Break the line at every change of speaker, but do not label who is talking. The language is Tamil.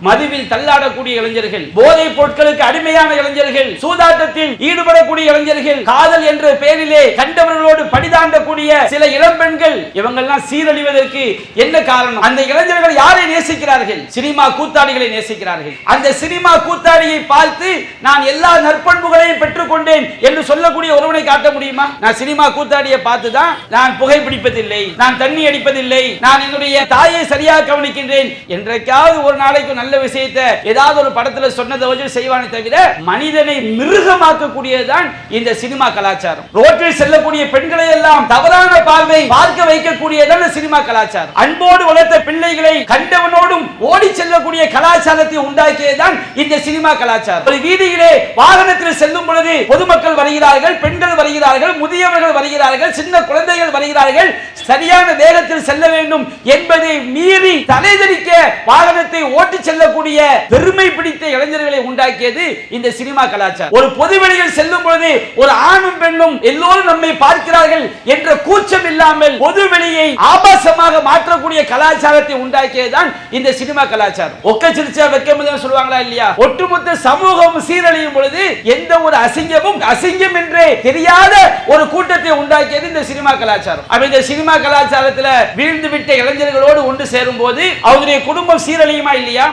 மதுவில் தள்ளாடக்கூடிய இளைஞர்கள் போதைப் பொருட்களுக்கு அடிமையான இளைஞர்கள் சூதாட்டத்தில் ஈடுபடக்கூடிய இளைஞர்கள் காதல் என்ற பெயரிலே கண்டவர்களோடு படிதாண்டக்கூடிய சில இளம்பெண்கள் இவங்கெல்லாம் சீரழிவதற்கு என்ன காரணம்? அந்த இளைஞர்கள் யாரை நேசிக்கிறார்கள்? சினிமா கூத்தாடிகளை நேசிக்கிறார்கள். அந்த சினிமா கூத்தாடியை பார்த்து நான் எல்லா நற்பண்புகளையும் கொண்டேன் என்று சொல்லக்கூடிய ஒருவனை காட்ட முடியுமா? நான் சினிமா கூத்தாடிய பார்த்து தான் நான் புகைப்பிடிப்பதில்லை நான் தண்ணி அடிப்பதில்லை நான் என்னுடைய தாயை சரியாக கவனிக்கின்றேன். என்றைக்காவது ஒரு நாளைக்கு நல்ல விஷயத்தை ஏதாவது ஒரு படத்துல சொன்னதை வச்சு செய்வானே தவிர மனிதனை மிருகமாக்கக்கூடியதுதான் இந்த சினிமா கலாச்சாரம். ரோட்டில் செல்லக்கூடிய பெண்களை எல்லாம் தவறான பார்வை பார்க்க வைக்கக்கூடியதான் சினிமா கலாச்சாரம். அன்போடு வளர்த்த பிள்ளைகளை கண்டவனோடும் ஓடி செல்லக்கூடிய கலாச்சாரத்தை உண்டாக்கியதுதான் இந்த சினிமா கலாச்சாரம். ஒரு வீதியிலே வாகனத்தில் செல்லும் பொழுது பொதுமக்கள் வருகிறார்கள் பெண்கள் வருகிறார்கள் முதியவர்கள் வருகிறார்கள் சின்ன குழந்தைகள் வருகிறார்கள் சரியான வேகத்தில் செல்ல வேண்டும் என்பதை மீறி தலைதறிக்க வாகனத்தை ஓட்டு செல்லக்கூடிய பெருமை பிடித்த இளைஞர்களை உண்டாக்கியது இந்த சினிமா கலாச்சாரம். ஒரு பொதுவெளியில் செல்லும் பொழுது ஒரு ஆணும் பெண்ணும் எல்லோரும் நம்மை பார்க்கிறார்கள் என்ற கூச்சம் இல்லாமல் பொதுவெளியை ஆபாசமாக மாற்றக்கூடிய கலாச்சாரத்தை உண்டாக்கியதுதான் இந்த சினிமா கலாச்சாரம். ஒக்க சிரிச்சா வைக்க சொல்லுவாங்களா இல்லையா? ஒட்டுமொத்த சமூகம் சீரழியும் பொழுது எந்த ஒரு அசிங்கமும் அசிங்கம் என்றே தெரியாத ஒரு கூட்டத்தை உண்டாக்கியது இந்த சினிமா கலாச்சாரம். அப்ப இந்த சினிமா கலாச்சாரத்தில் வீழ்ந்து விட்ட இளைஞர்களோடு ஒன்று சேரும் போது அவருடைய குடும்பம் சீரழியும் இல்லையா